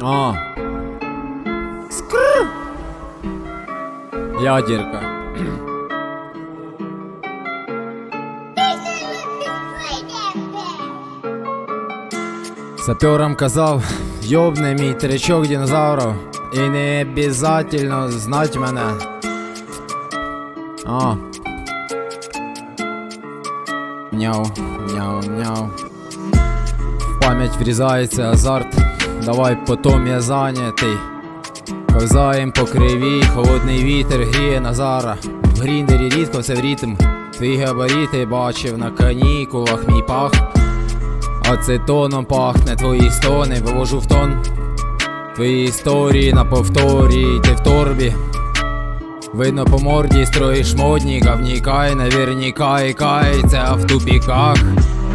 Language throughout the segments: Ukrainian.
А. Скр. Ядерка. Саперам казав, йобне мій тричок динозавров. І не обязательно знать мене. А. Няу, няу, няу. В пам'ять врізається азарт. Давай потом я зайнятий. Ковзаєм по кривій, холодний вітер гріє Назара. В гріндері рідко все в ритм. Твої габаріти бачив на канікулах мій пах. Ацетоном пахне, твої стони вивожу в тон. Твої історії на повторі, ти в торбі. Видно по морді строїш модніка, вникай, наверняка і кається в тупіках.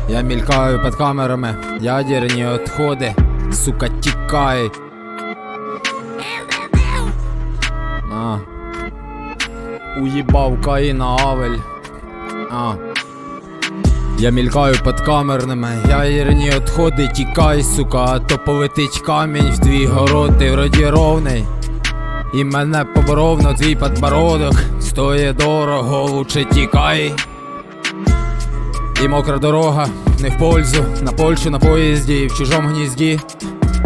Я мількаю під камерами, ядерні отходи, сука, тікай. А. Уїбав Каїна Авель. А. Я мількаю під камерними, ядерні отходи, тікай, сука, а то полетить камінь в твій город, ти вроді ровний. І мене поборов на твій подбородок Стоє дорого, лучше тікай І мокра дорога, не в пользу На Польщу на поїзді і в чужому гнізді.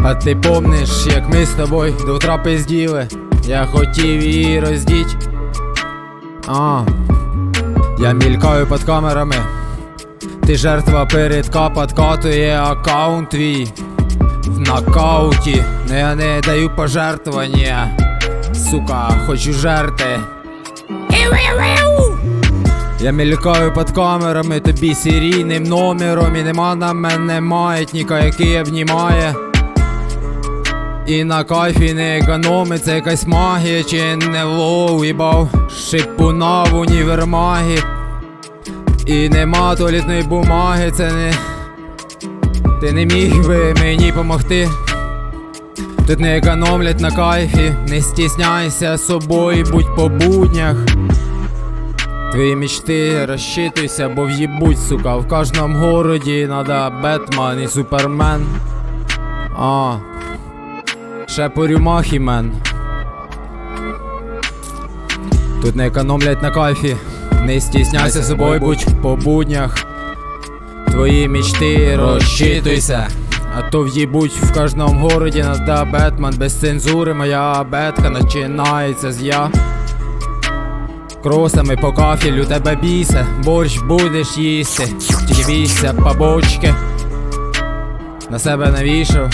А ти помниш, як ми з тобою до утра пизділи? Я хотів її роздіть. А, я мількаю під камерами. Ти жертва передка подкатує аккаунт твій. В нокауті, но я не даю пожертвування. Сука, хочу жерти. Я мількаю під камерами, тобі серійним номером І нема на мене маятника, який обнімає І на кайфі не економить, це якась магія, чи не влов, їбав Шипуна в універмагі І нема туалетної бумаги, це не. Ти не міг би мені помогти. Тут не економлять на кайфі, не стісняйся собою, будь по буднях. Твої мечти розчитуйся, бо в'їбуть, сука, в кожному городі надо Бетмен і Супермен. А. Ще по рюмахі, мен. Тут не економлять на кайфі, не стісняйся собою, будь по буднях. Твої мечти розчитуйся. А то в'їбуть в кожному городі надо Бетмен без цензури, моя бетка починається з я. Кросами по кафелю тебе бійся, борщ будеш їсти, тільки бійся побочки. На себе навішав,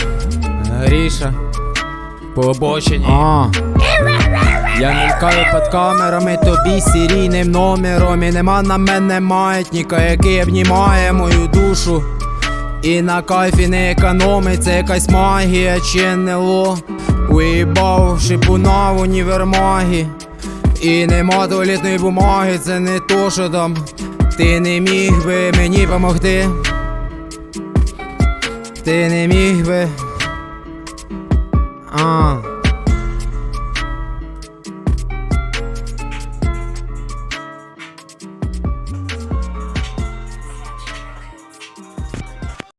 гріша, по обочині. А. Я мількаю під камерами, тобі серійним номером І нема на мене маятника, який обнімає мою душу І на кайфі не економить, це якась магія чи НЛО Уїбав шипуна в універмагі І нема туалітної бумаги, це не то, що там Ти не міг би мені помогти. Ти не міг би. А